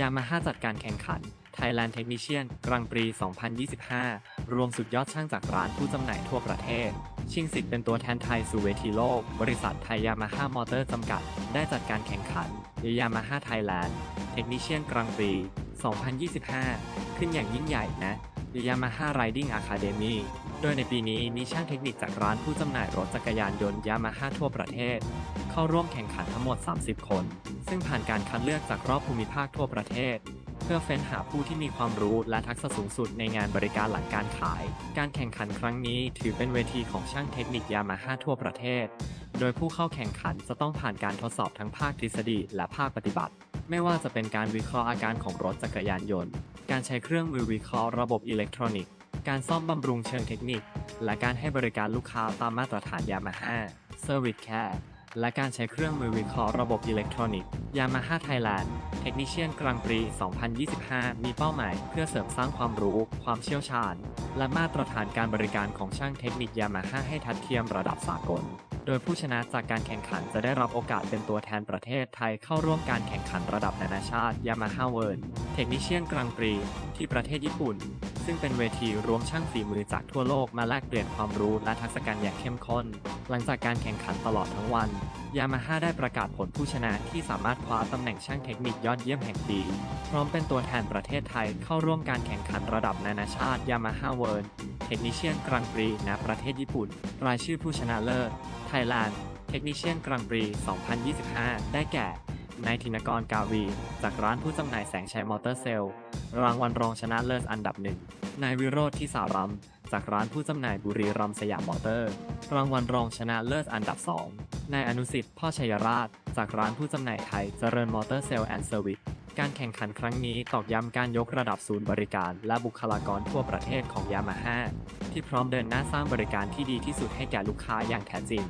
ยามาฮ่าจัดการแข่งขัน Thailand Technician Grand Prix 2025 รวมสุดยอดช่างจากร้านผู้จำหน่ายทั่วประเทศ ชิงสิทธิ์เป็นตัวแทนไทยสู่เวทีโลก บริษัทไทยยามาฮ่ามอเตอร์จำกัด ได้จัดการแข่งขันยามาฮ่าไทยแลนด์เทคนิเชียนกรังปรี 2025 ขึ้นอย่างยิ่งใหญ่นะ Yamaha Riding Academy โดยในปีนี้มีช่างเทคนิคจากร้านผู้จำหน่ายรถจักรยานยนต์ Yamaha ทั่วประเทศ เข้าร่วมแข่งขันทั้งหมด 30 คน ซึ่งผ่านการคัดเลือกจากรอบภูมิภาคทั่วประเทศ เพื่อเฟ้นหาผู้ที่มีความรู้และทักษะสูงสุดในงานบริการหลังการขาย การแข่งขันครั้งนี้ถือเป็นเวทีของช่างเทคนิค Yamaha ทั่วประเทศ โดยผู้เข้าแข่งขันจะต้องผ่านการทดสอบทั้งภาคทฤษฎีและภาคปฏิบัติ ไม่ว่าจะเป็นการวิเคราะห์อาการของรถจักรยานยนต์ การใช้เครื่องมือวิเคราะห์ระบบอิเล็กทรอนิกส์ การซ่อมบำรุงเชิงเทคนิค และการให้บริการลูกค้าตามมาตรฐาน Yamaha Service Care และการใช้เครื่องมือวิเคราะห์ระบบอิเล็กทรอนิกส์ Yamaha Thailand Technician Grand Prix 2025 มีเป้าหมายเพื่อเสริมสร้างความรู้ ความเชี่ยวชาญ และมาตรฐานการบริการของช่างเทคนิค Yamaha ให้ทัดเทียมระดับสากล โดยผู้ชนะจากการแข่งขันจะได้รับโอกาสเป็นตัวแทนประเทศไทยเข้าร่วมการแข่งขันระดับนานาชาติ Yamaha World Technician Grand Prix ที่ประเทศญี่ปุ่น ซึ่งเป็นเวทีรวมช่างฝีมือจากทั่วโลกมาแลกเปลี่ยนความรู้และทักษะการอย่างเข้มข้น หลังจากการแข่งขันตลอดทั้งวันยามาฮ่าได้ประกาศผลผู้ชนะที่สามารถคว้าตำแหน่งช่างเทคนิคยอดเยี่ยมแห่งปี พร้อมเป็นตัวแทนประเทศไทยเข้าร่วมการแข่งขันระดับนานาชาติ Yamaha World Technician Grand Prix ณ ประเทศญี่ปุ่น รายชื่อผู้ชนะเลิศ Thailand Technician Grand Prix 2025 ได้แก่ นายธินกรกาวี จากร้านผู้จำหน่ายแสงชัยมอเตอร์เซลล์ รางวัลรองชนะเลิศอันดับหนึ่ง นายวิโรธที่สารัมจากร้านผู้จำหน่ายบุรีรัมสยามมอเตอร์ รางวัลรองชนะเลิศอันดับ2นายอนุสิทธิ์พ่อชัยราช จากร้านผู้จำหน่ายไทยเจริญมอเตอร์เซลล์แอนด์เซอร์วิส การแข่งขันครั้งนี้ตอกย้ำการยกระดับศูนย์บริการ และบุคลากรทั่วประเทศของยามาฮ่าที่พร้อมเดินหน้าสร้างบริการที่ดีที่สุดให้แก่ลูกค้าอย่างแท้จริง